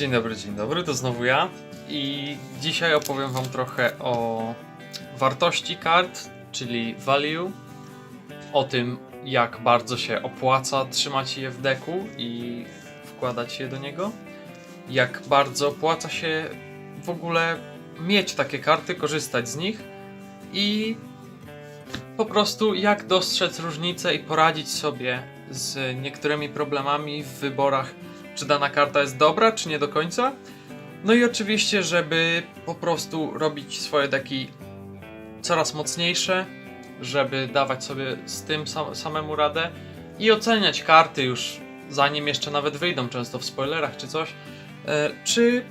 Dzień dobry, dzień dobry, to znowu ja. I dzisiaj opowiem Wam trochę o wartości kart, czyli value, o tym jak bardzo się opłaca trzymać je w deku i wkładać je do niego, jak bardzo opłaca się w ogóle mieć takie karty, korzystać z nich i po prostu jak dostrzec różnice i poradzić sobie z niektórymi problemami w wyborach czy dana karta jest dobra, czy nie do końca. No i oczywiście, żeby po prostu robić swoje deki coraz mocniejsze, żeby dawać sobie z tym sam, samemu radę i oceniać karty już zanim jeszcze nawet wyjdą, często w spoilerach czy coś, e, czy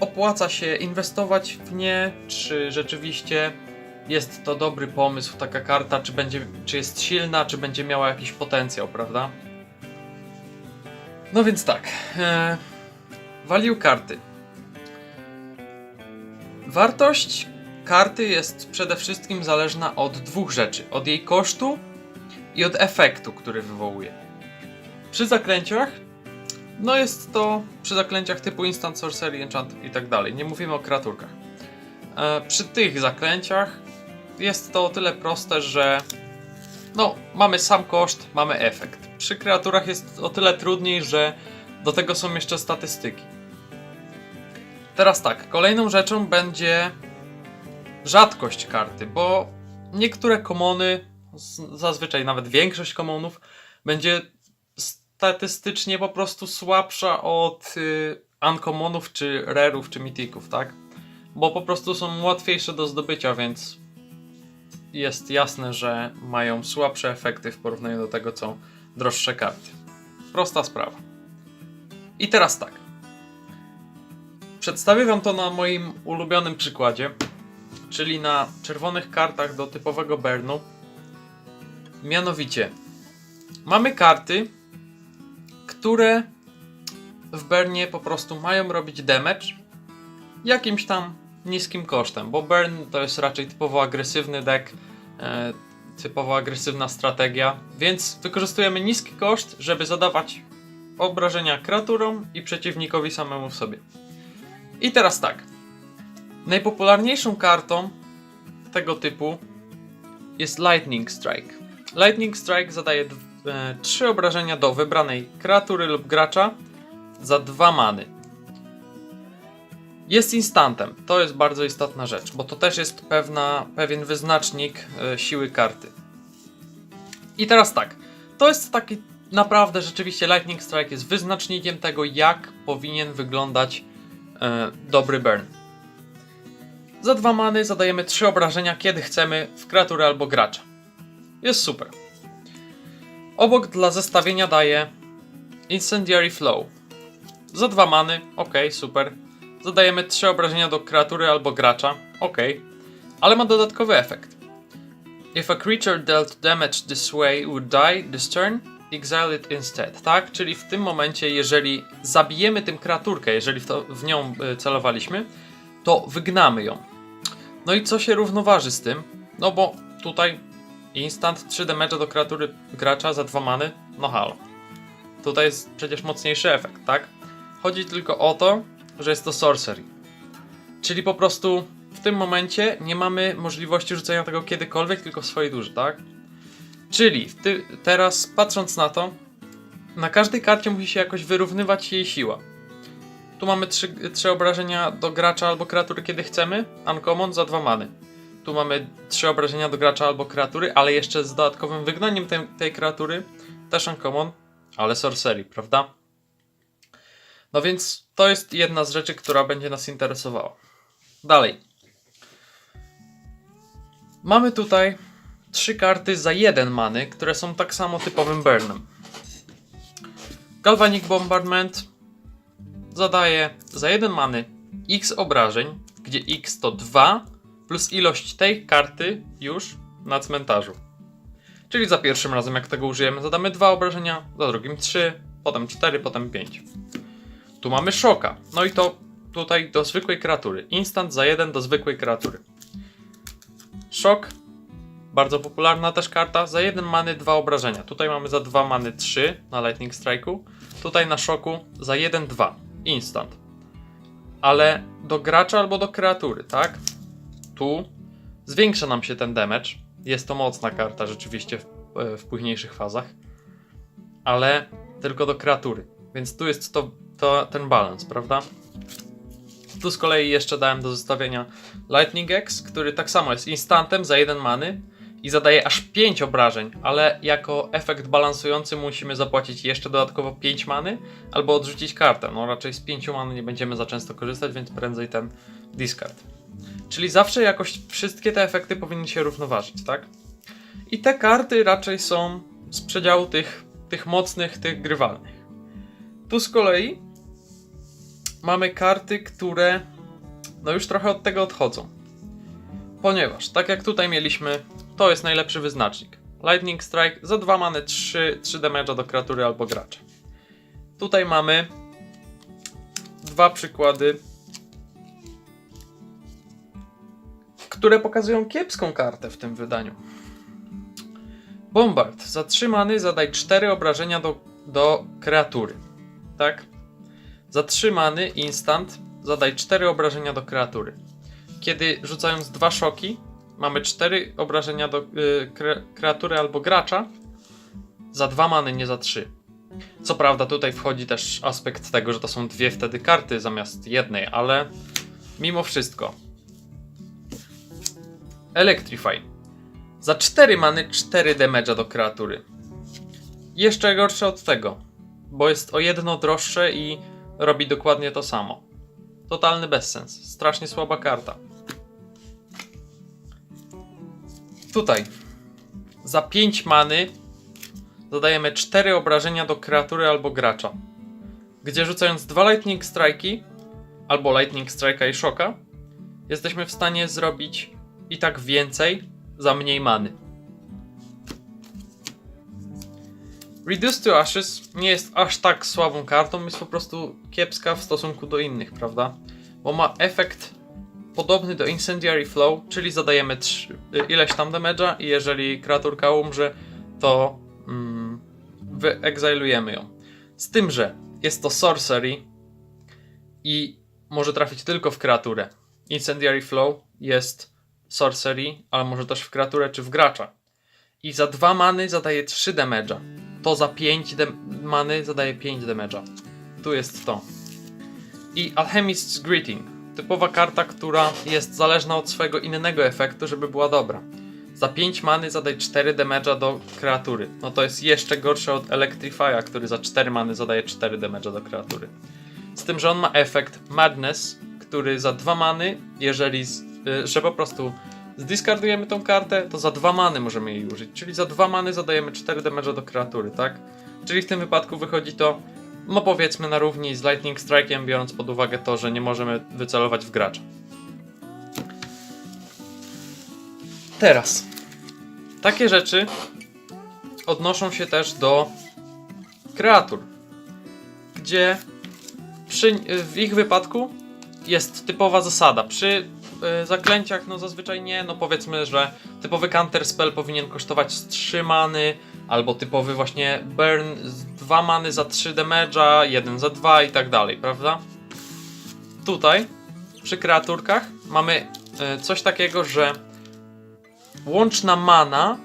opłaca się inwestować w nie, czy rzeczywiście jest to dobry pomysł, taka karta, czy, będzie, czy jest silna, czy będzie miała jakiś potencjał, prawda? No więc tak. E, value karty. Wartość karty jest przede wszystkim zależna od dwóch rzeczy: od jej kosztu i od efektu, który wywołuje. Przy zaklęciach, no jest to przy zaklęciach typu Instant Sorcery, Enchant i tak dalej. Nie mówimy o kreaturkach. E, przy tych zaklęciach jest to o tyle proste, że no, mamy sam koszt, mamy efekt. Przy kreaturach jest o tyle trudniej, że do tego są jeszcze statystyki. Teraz tak, kolejną rzeczą będzie rzadkość karty, bo niektóre komony, zazwyczaj nawet większość komonów, będzie statystycznie po prostu słabsza od y, uncommonów, czy rarów, czy mythików, tak? Bo po prostu są łatwiejsze do zdobycia, więc jest jasne, że mają słabsze efekty w porównaniu do tego, co droższe karty. Prosta sprawa. I teraz tak. Przedstawię Wam to na moim ulubionym przykładzie, czyli na czerwonych kartach do typowego Bernu. Mianowicie, mamy karty, które w Bernie po prostu mają robić damage jakimś tam niskim kosztem, bo Burn to jest raczej typowo agresywny deck, e, typowo agresywna strategia, więc wykorzystujemy niski koszt, żeby zadawać obrażenia kreaturom i przeciwnikowi samemu w sobie. I teraz tak. Najpopularniejszą kartą tego typu jest Lightning Strike. Lightning Strike zadaje 3 obrażenia do wybranej kreatury lub gracza za 2 many. Jest instantem. To jest bardzo istotna rzecz, bo to też jest pewna, pewien wyznacznik e, siły karty. I teraz tak. To jest taki naprawdę rzeczywiście Lightning Strike jest wyznacznikiem tego, jak powinien wyglądać e, dobry burn. Za dwa many zadajemy trzy obrażenia, kiedy chcemy w kreaturę albo gracza. Jest super. Obok dla zestawienia daje Incendiary Flow. Za dwa many, ok, super. Zadajemy 3 obrażenia do kreatury albo gracza, ok, ale ma dodatkowy efekt. If a creature dealt damage this way would die this turn, exile it instead, tak? Czyli w tym momencie, jeżeli zabijemy tym kreaturkę, jeżeli w, to, w nią y, celowaliśmy, to wygnamy ją. No i co się równoważy z tym? No bo tutaj instant 3 damage do kreatury gracza za 2 many, no halo. Tutaj jest przecież mocniejszy efekt, tak? Chodzi tylko o to, że jest to sorcery. Czyli po prostu w tym momencie nie mamy możliwości rzucenia tego kiedykolwiek, tylko w swojej duży, tak? Czyli teraz patrząc na to, na każdej karcie musi się jakoś wyrównywać jej siła. Tu mamy trzy, trzy obrażenia do gracza albo kreatury, kiedy chcemy. Uncommon za dwa many. Tu mamy trzy obrażenia do gracza albo kreatury, ale jeszcze z dodatkowym wygnaniem tej, tej kreatury. Też uncommon, ale sorcery, prawda? No więc to jest jedna z rzeczy, która będzie nas interesowała. Dalej. Mamy tutaj trzy karty za jeden many, które są tak samo typowym burnem. Galvanic Bombardment zadaje za jeden many x obrażeń, gdzie x to 2 plus ilość tej karty już na cmentarzu. Czyli za pierwszym razem jak tego użyjemy zadamy 2 obrażenia, za drugim 3, potem 4, potem 5. Tu mamy szoka. No i to tutaj do zwykłej kreatury. Instant za jeden do zwykłej kreatury. Szok. Bardzo popularna też karta. Za jeden many dwa obrażenia. Tutaj mamy za dwa many 3 na Lightning Strike'u. Tutaj na szoku za 1 2. Instant. ale do gracza albo do kreatury, tak? Tu zwiększa nam się ten damage. Jest to mocna karta rzeczywiście w, w późniejszych fazach, ale tylko do kreatury. Więc tu jest to, to ten balans, prawda? Tu z kolei jeszcze dałem do zestawienia Lightning X, który tak samo jest instantem za 1 many i zadaje aż 5 obrażeń, ale jako efekt balansujący musimy zapłacić jeszcze dodatkowo 5 many albo odrzucić kartę. No raczej z 5 many nie będziemy za często korzystać, więc prędzej ten discard. Czyli zawsze jakoś wszystkie te efekty powinny się równoważyć, tak? I te karty raczej są z przedziału tych, tych mocnych, tych grywalnych. Tu z kolei mamy karty, które no już trochę od tego odchodzą. Ponieważ, tak jak tutaj mieliśmy, to jest najlepszy wyznacznik. Lightning Strike za 2 many 3, 3 damage'a do kreatury albo gracza. Tutaj mamy dwa przykłady, które pokazują kiepską kartę w tym wydaniu. Bombard. Za 3 many zadaj 4 obrażenia do, do kreatury. Tak? Za 3 many instant zadaj 4 obrażenia do kreatury. Kiedy rzucając dwa szoki, mamy 4 obrażenia do y, kre, kreatury albo gracza. Za 2 many, nie za 3. Co prawda tutaj wchodzi też aspekt tego, że to są dwie wtedy karty zamiast jednej, ale mimo wszystko. Electrify. Za 4 many 4 damage'a do kreatury. Jeszcze gorsze od tego, bo jest o jedno droższe i robi dokładnie to samo. Totalny bezsens. Strasznie słaba karta. Tutaj. Za 5 many dodajemy 4 obrażenia do kreatury albo gracza. Gdzie rzucając dwa Lightning Strike'i, albo Lightning Strike'a i Shocka, jesteśmy w stanie zrobić i tak więcej za mniej many. Reduce to Ashes nie jest aż tak słabą kartą, jest po prostu kiepska w stosunku do innych, prawda? Bo ma efekt podobny do Incendiary Flow, czyli zadajemy y, ileś tam damage'a i jeżeli kreaturka umrze, to mm, ją. Z tym, że jest to sorcery i może trafić tylko w kreaturę. Incendiary Flow jest sorcery, ale może też w kreaturę czy w gracza. I za 2 many zadaje 3 damage'a. To za 5 dem- many zadaje 5 damage'a. Tu jest to. I Alchemist's Greeting. Typowa karta, która jest zależna od swojego innego efektu, żeby była dobra. Za 5 many zadaj 4 damage'a do kreatury. No to jest jeszcze gorsze od Electrify'a, który za 4 many zadaje 4 damage'a do kreatury. Z tym, że on ma efekt Madness, który za 2 many, jeżeli, y, że po prostu zdiskardujemy tą kartę, to za 2 many możemy jej użyć. Czyli za 2 many zadajemy 4 damage'a do kreatury, tak? Czyli w tym wypadku wychodzi to, no powiedzmy na równi z Lightning Strike'iem, biorąc pod uwagę to, że nie możemy wycelować w gracza. Teraz. Takie rzeczy odnoszą się też do kreatur, gdzie przy, w ich wypadku jest typowa zasada. Przy y, zaklęciach, no zazwyczaj nie, no powiedzmy, że typowy counter spell powinien kosztować z 3 many, albo typowy właśnie burn z 2 many za 3 damage'a, 1 za 2 i tak dalej, prawda? Tutaj, przy kreaturkach, mamy y, coś takiego, że łączna mana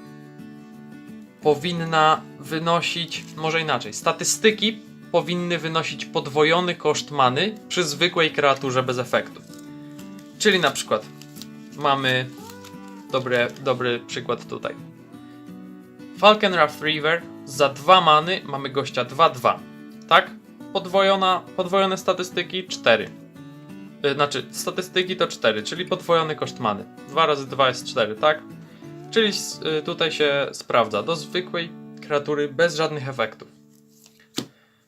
powinna wynosić, może inaczej, statystyki powinny wynosić podwojony koszt many przy zwykłej kreaturze bez efektu. Czyli na przykład mamy dobry, dobry przykład tutaj. Falcon Wrath River za 2 many mamy gościa 2-2. Tak? Podwojona, podwojone statystyki 4. Y, Znaczy, statystyki to 4, czyli podwojony koszt many. 2 razy 2 jest 4, tak? Czyli y, tutaj się sprawdza do zwykłej kreatury bez żadnych efektów.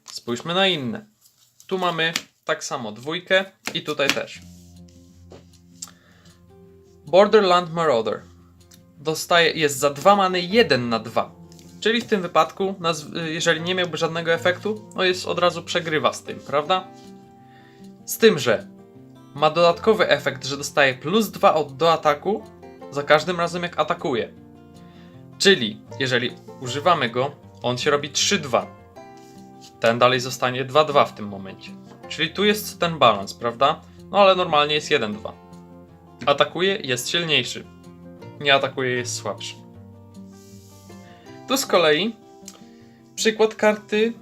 Spójrzmy na inne. Tu mamy tak samo dwójkę i tutaj też. Borderland Marauder dostaje, jest za 2 many 1 na 2. Czyli w tym wypadku, jeżeli nie miałby żadnego efektu, no jest od razu przegrywa z tym, prawda? Z tym, że ma dodatkowy efekt, że dostaje plus 2 od do ataku za każdym razem jak atakuje. Czyli jeżeli używamy go, on się robi 3-2. Ten dalej zostanie 2-2 w tym momencie. Czyli tu jest ten balans, prawda? No ale normalnie jest 1-2. Atakuje, jest silniejszy. Nie atakuje, jest słabszy. Tu z kolei przykład karty.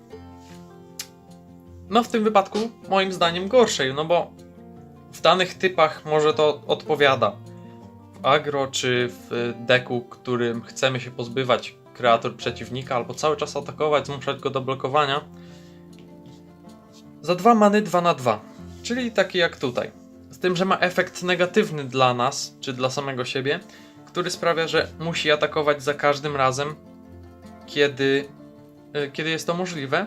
No w tym wypadku moim zdaniem gorszej, no bo w danych typach może to odpowiada. W agro czy w deku, którym chcemy się pozbywać kreatur przeciwnika albo cały czas atakować, zmuszać go do blokowania. Za dwa many 2 na 2, czyli taki jak tutaj. Tym, że ma efekt negatywny dla nas, czy dla samego siebie, który sprawia, że musi atakować za każdym razem, kiedy, y, kiedy jest to możliwe.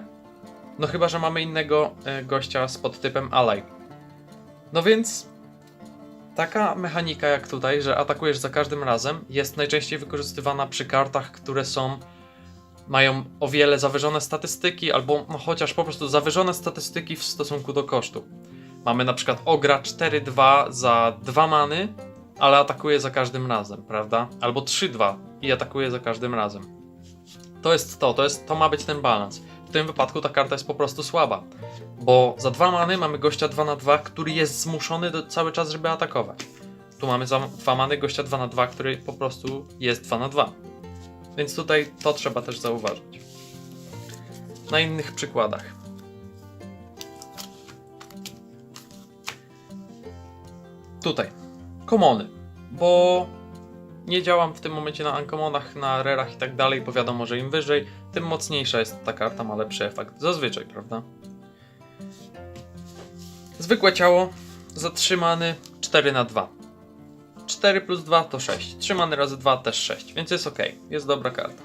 No chyba, że mamy innego y, gościa z podtypem Ally. No więc taka mechanika jak tutaj, że atakujesz za każdym razem, jest najczęściej wykorzystywana przy kartach, które są mają o wiele zawyżone statystyki, albo no, chociaż po prostu zawyżone statystyki w stosunku do kosztu. Mamy na przykład Ogra 4-2 za 2 many, ale atakuje za każdym razem, prawda? Albo 3-2 i atakuje za każdym razem. To jest to, to, jest, to ma być ten balans. W tym wypadku ta karta jest po prostu słaba, bo za 2 many mamy gościa 2 na 2, który jest zmuszony do, cały czas, żeby atakować. Tu mamy za 2 many gościa 2 na 2, który po prostu jest 2 na 2. Więc tutaj to trzeba też zauważyć. Na innych przykładach. Tutaj. Komony. Bo nie działam w tym momencie na ankomonach, na rerach i tak dalej, bo wiadomo, że im wyżej, tym mocniejsza jest ta karta, ma lepszy efekt. Zazwyczaj, prawda? Zwykłe ciało, zatrzymany 4 na 2 4 plus 2 to 6. 3 many razy 2 też 6, więc jest ok. Jest dobra karta.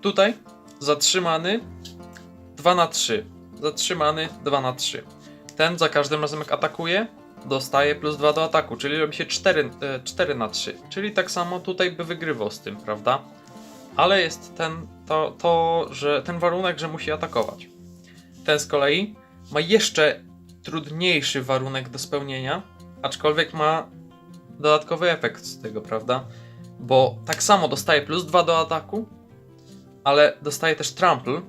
Tutaj zatrzymany 2 na 3. Zatrzymany 2 na 3. Ten za każdym razem jak atakuje, dostaje plus 2 do ataku, czyli robi się 4, e, 4 na 3. Czyli tak samo tutaj by wygrywał z tym, prawda? Ale jest ten, to, to, że ten warunek, że musi atakować. Ten z kolei ma jeszcze trudniejszy warunek do spełnienia, aczkolwiek ma dodatkowy efekt z tego, prawda? Bo tak samo dostaje plus 2 do ataku, ale dostaje też trample,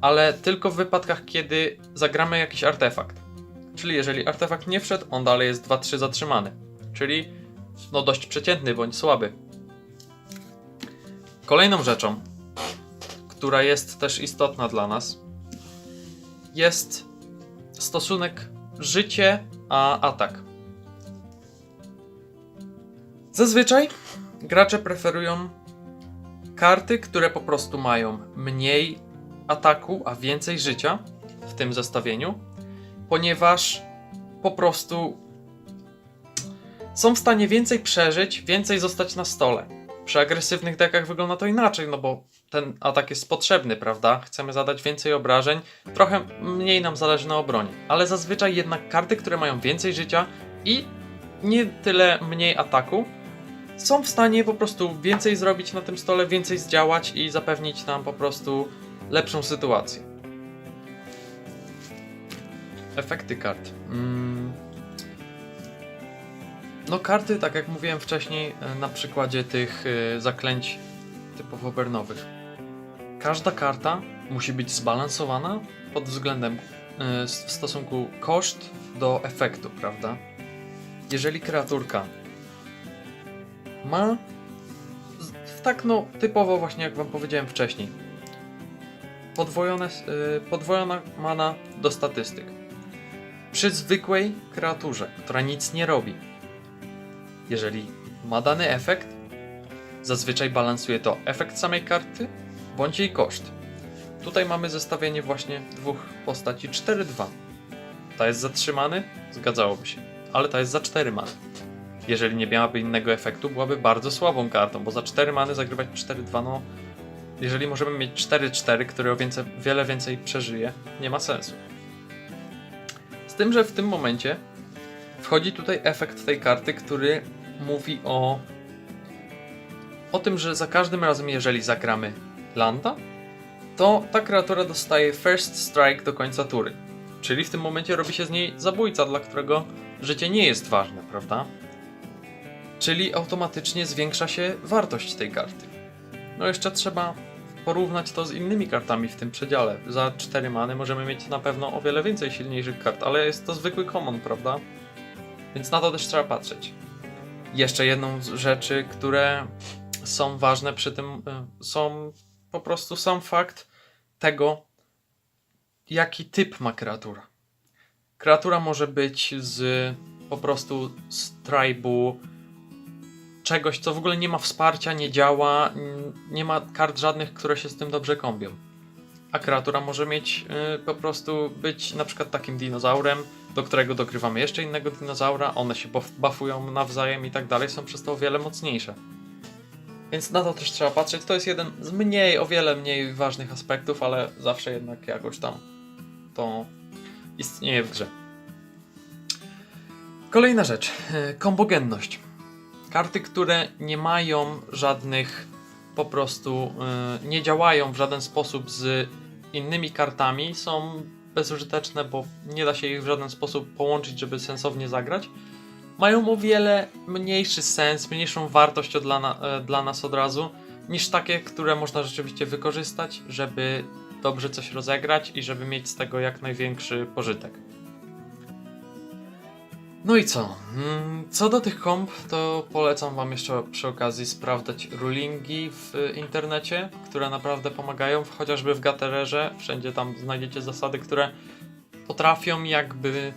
ale tylko w wypadkach, kiedy zagramy jakiś artefakt. Czyli jeżeli artefakt nie wszedł, on dalej jest 2-3 zatrzymany. Czyli no dość przeciętny bądź słaby. Kolejną rzeczą, która jest też istotna dla nas, jest stosunek życie a atak. Zazwyczaj gracze preferują karty, które po prostu mają mniej ataku, a więcej życia w tym zestawieniu, ponieważ po prostu są w stanie więcej przeżyć, więcej zostać na stole. Przy agresywnych dekach wygląda to inaczej, no bo ten atak jest potrzebny, prawda? Chcemy zadać więcej obrażeń, trochę mniej nam zależy na obronie, ale zazwyczaj jednak karty, które mają więcej życia i nie tyle mniej ataku, są w stanie po prostu więcej zrobić na tym stole, więcej zdziałać i zapewnić nam po prostu lepszą sytuację. Efekty kart. Mm. No karty, tak jak mówiłem wcześniej, e, na przykładzie tych e, zaklęć typowo bernowych. Każda karta musi być zbalansowana pod względem e, w stosunku koszt do efektu, prawda? Jeżeli kreaturka ma tak no typowo właśnie jak wam powiedziałem wcześniej podwojone, podwojona mana do statystyk przy zwykłej kreaturze, która nic nie robi. Jeżeli ma dany efekt zazwyczaj balansuje to efekt samej karty bądź jej koszt. Tutaj mamy zestawienie właśnie dwóch postaci 4-2 ta jest zatrzymany, zgadzałoby się. Ale ta jest za 4 many. Jeżeli nie miałaby innego efektu, byłaby bardzo słabą kartą, bo za 4 many zagrywać 4-2, no jeżeli możemy mieć 4-4, który o wiele więcej przeżyje, nie ma sensu. Tym, że w tym momencie wchodzi tutaj efekt tej karty, który mówi o o tym, że za każdym razem, jeżeli zagramy landa, to ta kreatura dostaje first strike do końca tury. Czyli w tym momencie robi się z niej zabójca, dla którego życie nie jest ważne, prawda? Czyli automatycznie zwiększa się wartość tej karty. No jeszcze trzeba porównać to z innymi kartami w tym przedziale. Za 4 many możemy mieć na pewno o wiele więcej silniejszych kart, ale jest to zwykły common, prawda? Więc na to też trzeba patrzeć. Jeszcze jedną z rzeczy, które są ważne przy tym, y, są po prostu sam fakt tego, jaki typ ma kreatura. Kreatura może być z po prostu z tribu czegoś, co w ogóle nie ma wsparcia, nie działa, nie ma kart żadnych, które się z tym dobrze kombią. A kreatura może mieć y, po prostu być na przykład takim dinozaurem, do którego dokrywamy jeszcze innego dinozaura, one się buff- buffują nawzajem i tak dalej, są przez to o wiele mocniejsze. Więc na to też trzeba patrzeć. To jest jeden z mniej, o wiele mniej ważnych aspektów, ale zawsze jednak jakoś tam to istnieje w grze. Kolejna rzecz. e, Kombogenność. Karty, które nie mają żadnych, po prostu e, nie działają w żaden sposób z innymi kartami, są bezużyteczne, bo nie da się ich w żaden sposób połączyć, żeby sensownie zagrać. Mają o wiele mniejszy sens, mniejszą wartość dla, na, e, dla nas od razu, niż takie, które można rzeczywiście wykorzystać, żeby dobrze coś rozegrać i żeby mieć z tego jak największy pożytek. No i co? Mm, Co do tych komp, to polecam Wam jeszcze przy okazji sprawdzać rulingi w internecie, które naprawdę pomagają, chociażby w Gatererze. Wszędzie tam znajdziecie zasady, które potrafią jakby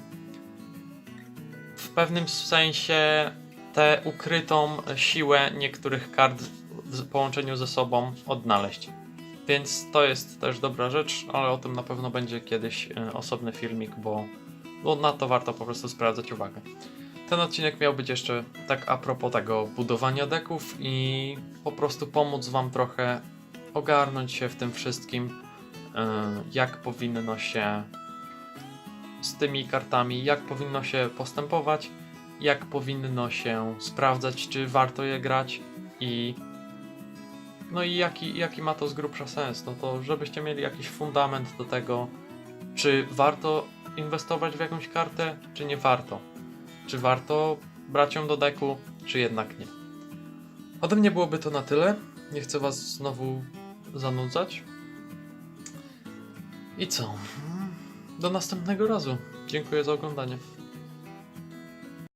w pewnym sensie tę ukrytą siłę niektórych kart w połączeniu ze sobą odnaleźć. Więc to jest też dobra rzecz, ale o tym na pewno będzie kiedyś e, osobny filmik, bo, bo na to warto po prostu sprawdzać uwagę. Ten odcinek miał być jeszcze tak a propos tego budowania deków i po prostu pomóc Wam trochę ogarnąć się w tym wszystkim, e, jak powinno się z tymi kartami, jak powinno się postępować, jak powinno się sprawdzać, czy warto je grać i no i jaki, jaki ma to z grubsza sens? No to żebyście mieli jakiś fundament do tego, czy warto inwestować w jakąś kartę, czy nie warto. Czy warto brać ją do deku, czy jednak nie. Ode mnie byłoby to na tyle. Nie chcę was znowu zanudzać. I co? Do następnego razu. Dziękuję za oglądanie.